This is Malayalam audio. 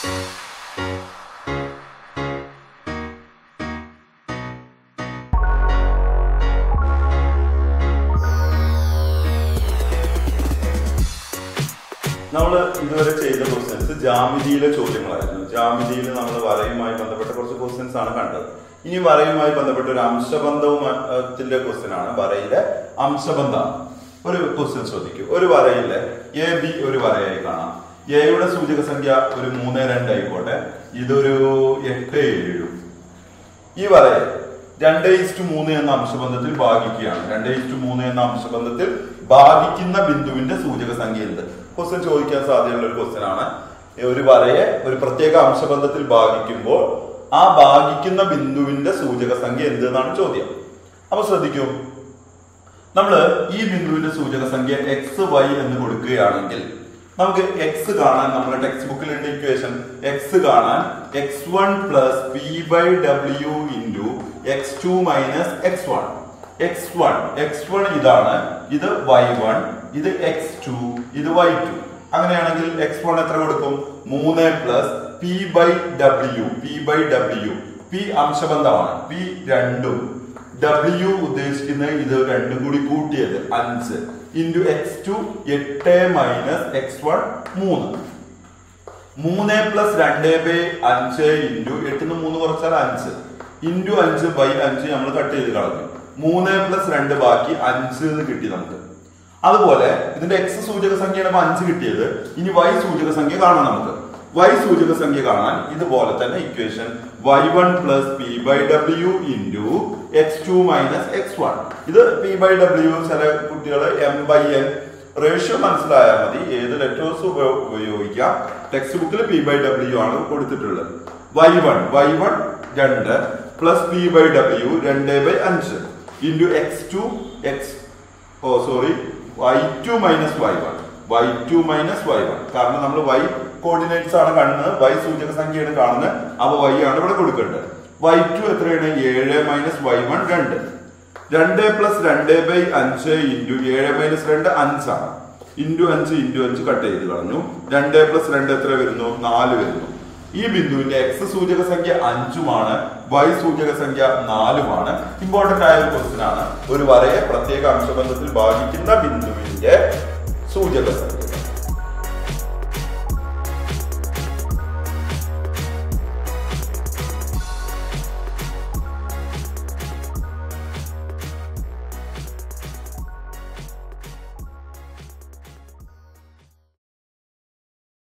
നമ്മൾ ഇതുവരെ ചെയ്ത ക്വസ്റ്റ്യൻസ് ജാമിതിയിലെ ചോദ്യങ്ങളായിരുന്നു. ജാമിതിയിൽ നമ്മൾ വരയുമായി ബന്ധപ്പെട്ട കുറച്ച് ക്വസ്റ്റ്യൻസ് ആണ് കണ്ടത്. ഇനി വരയുമായി ബന്ധപ്പെട്ട ഒരു അംശബന്ധവുമാത്തിന്റെ ക്വസ്റ്റ്യൻ ആണ് വരയിലെ അംശബന്ധമാണ് ഒരു ക്വസ്റ്റ്യൻ ചോദിക്കും ഒരു വരയിലെ എ ബി ഒരു വരയായി കാണാം. എയുടെ സൂചക സംഖ്യ ഒരു മൂന്ന് രണ്ട് ആയിക്കോട്ടെ. ഇതൊരു എട്ട് ഏഴ് ഈ വരയെ രണ്ട് ഇസ്റ്റു മൂന്ന് എന്ന അംശബന്ധത്തിൽ ഭാഗിക്കുകയാണ്. രണ്ട് ഇസ്റ്റു മൂന്ന് എന്ന അംശബന്ധത്തിൽ ഭാഗിക്കുന്ന ബിന്ദുവിന്റെ സൂചക സംഖ്യ എന്ത്? ക്വസ്റ്റ്യൻ ചോദിക്കാൻ സാധ്യതയുള്ള ഒരു ക്വസ്റ്റ്യൻ ആണ്. ഒരു വരയെ ഒരു പ്രത്യേക അംശബന്ധത്തിൽ ഭാഗിക്കുമ്പോൾ ആ ഭാഗിക്കുന്ന ബിന്ദുവിന്റെ സൂചക സംഖ്യ എന്ത് എന്നാണ് ചോദ്യം. അപ്പൊ ശ്രദ്ധിക്കൂ. നമ്മൾ ഈ ബിന്ദുവിന്റെ സൂചക സംഖ്യ എക്സ് വൈ എന്ന് കൊടുക്കുകയാണെങ്കിൽ നമുക്ക് എക്സ് കാണാൻ നമ്മുടെ ടെക്സ്റ്റ് ബുക്കിലുണ്ട് ഇക്വേഷൻ എക്സ് കാണാൻ X one plus P by W into X two minus X one X one X one ഇതാണ്. ഇത് വൈ വൺ ഇത് എക്സ് ടു ഇത് വൈ ടു അങ്ങനെയാണെങ്കിൽ എക്സ് വൺ എത്ര കൊടുക്കും? മൂന്ന് plus P by W P by W P അംശബന്ധമാണ്. P രണ്ടും ഡബ്ല്യു ഉദ്ദേശിക്കുന്നത് ഇത് രണ്ടും കൂടി കൂട്ടിയത് അഞ്ച് ഇന്റു എക്സ് ടു എട്ട് മൈനസ് എക്സ് വൺ മൂന്ന്. മൂന്ന് പ്ലസ് രണ്ട് ബൈ അഞ്ച് ഇന്റു എട്ടിന് മൂന്ന് കുറച്ചാൽ അഞ്ച്. ഇന്റു അഞ്ച് ബൈ അഞ്ച് നമ്മൾ കട്ട് ചെയ്ത് കളഞ്ഞു. മൂന്ന് പ്ലസ് രണ്ട് ബാക്കി അഞ്ച് എന്ന് കിട്ടി നമുക്ക്. അതുപോലെ ഇതിന്റെ എക്സ് സൂചക സംഖ്യയാണ് അഞ്ച് കിട്ടിയത്. ഇനി വൈ സൂചക സംഖ്യ കാണാം നമുക്ക്. വൈ സൂചക സംഖ്യ കാണാൻ ഇതുപോലെ തന്നെ equation Y one plus P by W into X two minus X one ഇത് പി ബൈ ഡബ്ല്യു ചില കുട്ടികൾ എം ബൈ എൻ റേഷ്യോ മനസ്സിലായാൽ മതി. ഏത് ലെറ്റേഴ്സ് ഉപയോഗിക്കാം. ടെക്സ്റ്റ് ബുക്കിൽ പി ബൈ ഡബ്ല്യു ആണ് കൊടുത്തിട്ടുള്ളത്. വൈ വൺ വൈ വൺ രണ്ട് പ്ലസ് പി ബൈ ഡബ്ല്യു രണ്ട് ബൈ അഞ്ച് into X two X oh sorry Y two minus Y one Y two minus Y one കാരണം നമ്മൾ വൈ കോർഡിനേറ്റ്സ് ആണ് കാണുന്നത്. വൈ സൂചക സംഖ്യയാണ് കാണുന്നത്. അപ്പൊ വൈ ആണ് ഇവിടെ കൊടുക്കേണ്ടത്. വൈ ടു എത്രയാണ്? ഏഴ് മൈനസ് വൈ വൺ രണ്ട്. രണ്ട് പ്ലസ് രണ്ട് ബൈ അഞ്ച് ഇന്റു ഏഴ് മൈനസ് രണ്ട് അഞ്ചാണ് ഇന്റു അഞ്ച് ഇന്റു അഞ്ച് കട്ട് ചെയ്ത് കളഞ്ഞു. രണ്ട് പ്ലസ് രണ്ട് എത്ര വരുന്നു? നാല് വരുന്നു. ഈ ബിന്ദുവിന്റെ എക്സ് സൂചക സംഖ്യ അഞ്ചുമാണ്. വൈ സൂചക സംഖ്യ നാലുമാണ്. ഇമ്പോർട്ടന്റ് ആയ ഒരു ക്വസ്റ്റ്യൻ ആണ്. ഒരു വരയെ പ്രത്യേക അംശബന്ധത്തിൽ ഭാഗിക്കുന്ന ബിന്ദുവിന്റെ സൂചക സംഖ്യ.